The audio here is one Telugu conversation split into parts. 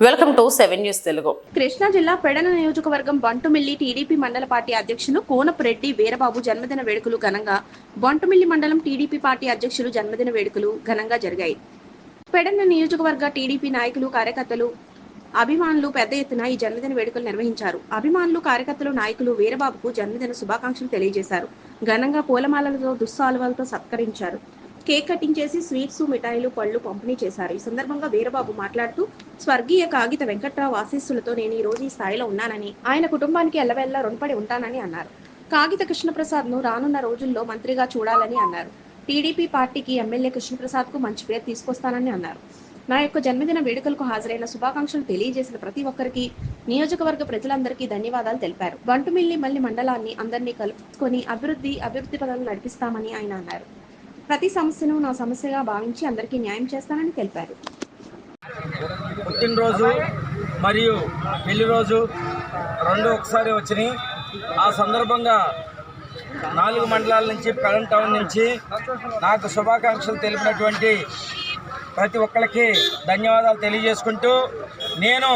Welcome to seven news Telugu. Krishna జిల్లా పెడన నియోజకవర్గం బంటుమిల్లి టీడీపీ మండల పార్టీ అధ్యక్షులు కోనపురెడ్డి వీరబాబు జన్మదిన వేడుకలు ఘనంగా బంటుమిల్లి మండలం టీడీపీ పార్టీ అధ్యక్షులు జన్మదిన వేడుకలు ఘనంగా జరిగాయి. పెడన నియోజకవర్గ టీడీపీ నాయకులు కార్యకర్తలు అభిమానులు పెద్ద ఎత్తున ఈ జన్మదిన వేడుకలు నిర్వహించారు. అభిమానులు కార్యకర్తలు నాయకులు వీరబాబుకు జన్మదిన శుభాకాంక్షలు తెలియజేశారు. ఘనంగా పూలమాలలతో దుస్సాలువలతో సత్కరించారు. కేక్ కటింగ్ చేసి స్వీట్స్ మిఠాయిలు పళ్ళు పంపిణీ చేశారు. ఈ సందర్భంగా వీరబాబు మాట్లాడుతూ స్వర్గీయ కాగిత వెంకట్రావు ఆశీస్సులతో నేను ఈ రోజు ఈ స్థాయిలో ఉన్నానని ఆయన కుటుంబానికి ఎల్లవెల్లా రుణపడి ఉంటానని అన్నారు. కాగిత కృష్ణప్రసాద్ను రానున్న రోజుల్లో మంత్రిగా చూడాలని అన్నారు. టీడీపీ పార్టీకి ఎమ్మెల్యే కృష్ణప్రసాద్కు మంచి పేరు తీసుకొస్తానని అన్నారు. నా యొక్క జన్మదిన వేడుకలకు హాజరైన శుభాకాంక్షలు తెలియజేసిన ప్రతి ఒక్కరికి నియోజకవర్గ ప్రజలందరికీ ధన్యవాదాలు తెలిపారు. బంటుమిల్లి మల్లి మండలాన్ని అందరినీ కలుపుకొని అభివృద్ధి అభివృద్ధి పదాలు నడిపిస్తామని ఆయన అన్నారు. ప్రతి సమస్యను నా సమస్యగా భావించి అందరికీ న్యాయం చేస్తానని తెలిపారు. పుట్టినరోజు మరియు పెళ్ళి రోజు రెండు ఒకసారి వచ్చినాయి. ఆ సందర్భంగా నాలుగు మండలాల నుంచి పెడన్ టౌన్ నుంచి నాకు శుభాకాంక్షలు తెలిపినటువంటి ప్రతి ఒక్కరికి ధన్యవాదాలు తెలియజేసుకుంటూ నేను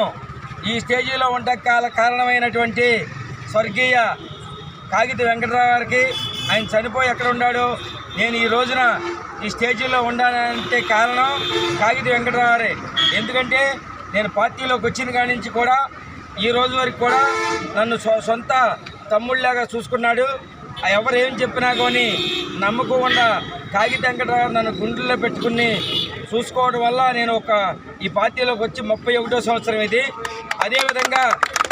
ఈ స్టేజీలో ఉండక కాల కారణమైనటువంటి స్వర్గీయ కాగిత వెంకటరావు గారికి ఆయన చనిపోయి ఎక్కడ ఉన్నాడో? నేను ఈ రోజున ఈ స్టేజీలో ఉండాలంటే కారణం కాగితి వెంకటరావు ఎందుకంటే నేను పార్టీలోకి వచ్చిన కాడి నుంచి కూడా ఈ రోజు వరకు కూడా నన్ను సొ- సొంత తమ్ముళ్ళలాగా చూసుకున్నాడు. ఎవరేం ఏం చెప్పినా కానీ నమ్మకుండా కాగిత వెంకటరావు నన్ను గుండెల్లో పెట్టుకుని చూసుకోవడం వల్ల నేను ఒక ఈ పార్టీలోకి వచ్చి ముప్పై ఒకటో సంవత్సరం ఇది. అదేవిధంగా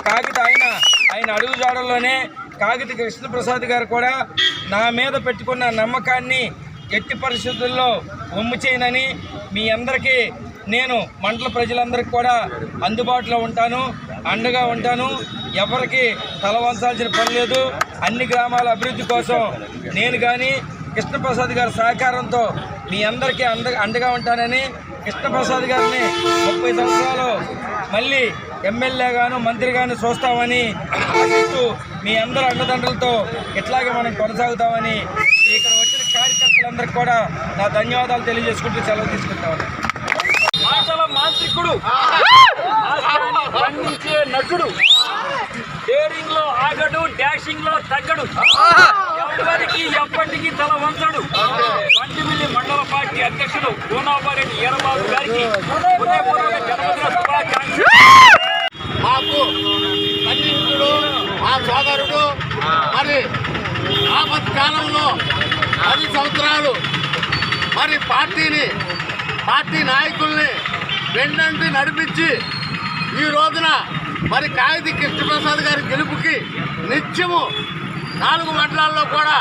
కాగిత ఆయన ఆయన అడుగుజాడల్లోనే కాగిత కృష్ణప్రసాద్ గారు కూడా నా మీద పెట్టుకున్న నమ్మకాన్ని ఎట్టి పరిస్థితుల్లో ఒమ్ము చేయనని మీ అందరికీ నేను మండల ప్రజలందరికీ కూడా అందుబాటులో ఉంటాను అండగా ఉంటాను. ఎవరికి తల వంచాల్సిన పని లేదు. అన్ని గ్రామాల అభివృద్ధి కోసం నేను కానీ కృష్ణప్రసాద్ గారి సహకారంతో మీ అందరికీ అండ అండగా ఉంటానని కృష్ణప్రసాద్ గారిని ముప్పై సంవత్సరాలు మళ్ళీ ఎమ్మెల్యేగాను మంత్రిగాను చూస్తామని ఆశిస్తూ మీ అందరూ అండదండలతో ఇట్లాగే మనం కొనసాగుతామని ఇక్కడ వచ్చిన కార్యకర్తలందరికీ కూడా నా ధన్యవాదాలు తెలియజేసుకుంటూ సెలవు తీసుకుంటామని మాటల మాంత్రికుడు పండించే నటుడు డేరింగ్లో ఆగడు డాషింగ్లో తగ్గడు. ఎవరికి ఎప్పటికీ తల వంచడు. పంచమిల్లి మండల పార్టీ అధ్యక్షుడు గోనాపారెడ్డి ఈరబాబు గారికి. హృదయపూర్వక జన్మదిన శుభాకాంక్షలు మాకు సన్నిహితుడు మా సోదరుడు. మరి ఆపత్ కాలంలో పది సంవత్సరాలు మరి పార్టీని పార్టీ నాయకుల్ని వెన్నంటి నడిపించి ఈ రోజున మరి కాగితి కృష్ణప్రసాద్ గారి గెలుపుకి నిత్యము నాలుగు మండలాల్లో కూడా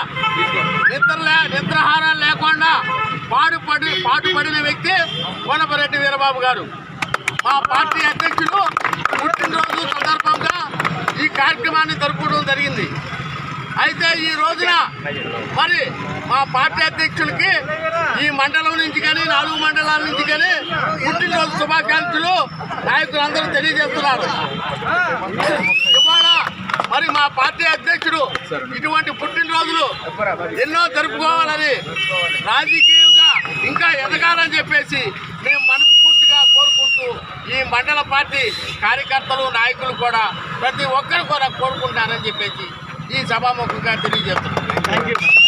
నిద్ర లే నిద్రాహారాలు లేకుండా పాటుపడి పాటుపడిన వ్యక్తి కోనపరెడ్డి వీరబాబు గారు. మా పార్టీ అధ్యక్షుడు పుట్టినరోజు సందర్భంగా ఈ కార్యక్రమాన్ని జరిగింది. అయితే ఈ రోజున మరి మా పార్టీ అధ్యక్షులకి ఈ మండలం నుంచి కానీ నాలుగు మండలాల నుంచి కానీ పుట్టినరోజు శుభాకాంక్షలు నాయకులందరూ తెలియజేస్తున్నారు. ఇవాళ మరి మా పార్టీ అధ్యక్షుడు ఇటువంటి పుట్టినరోజులు ఎన్నో జరుపుకోవాలని రాజకీయంగా ఇంకా ఎదగాలని చెప్పేసి మేము మనసు చేస్తూ ఈ మండల పార్టీ కార్యకర్తలు నాయకులు కూడా ప్రతి ఒక్కరు కూడా కోరుకుంటారని చెప్పేసి ఈ సభాముఖంగా తెలియజేస్తున్నాం.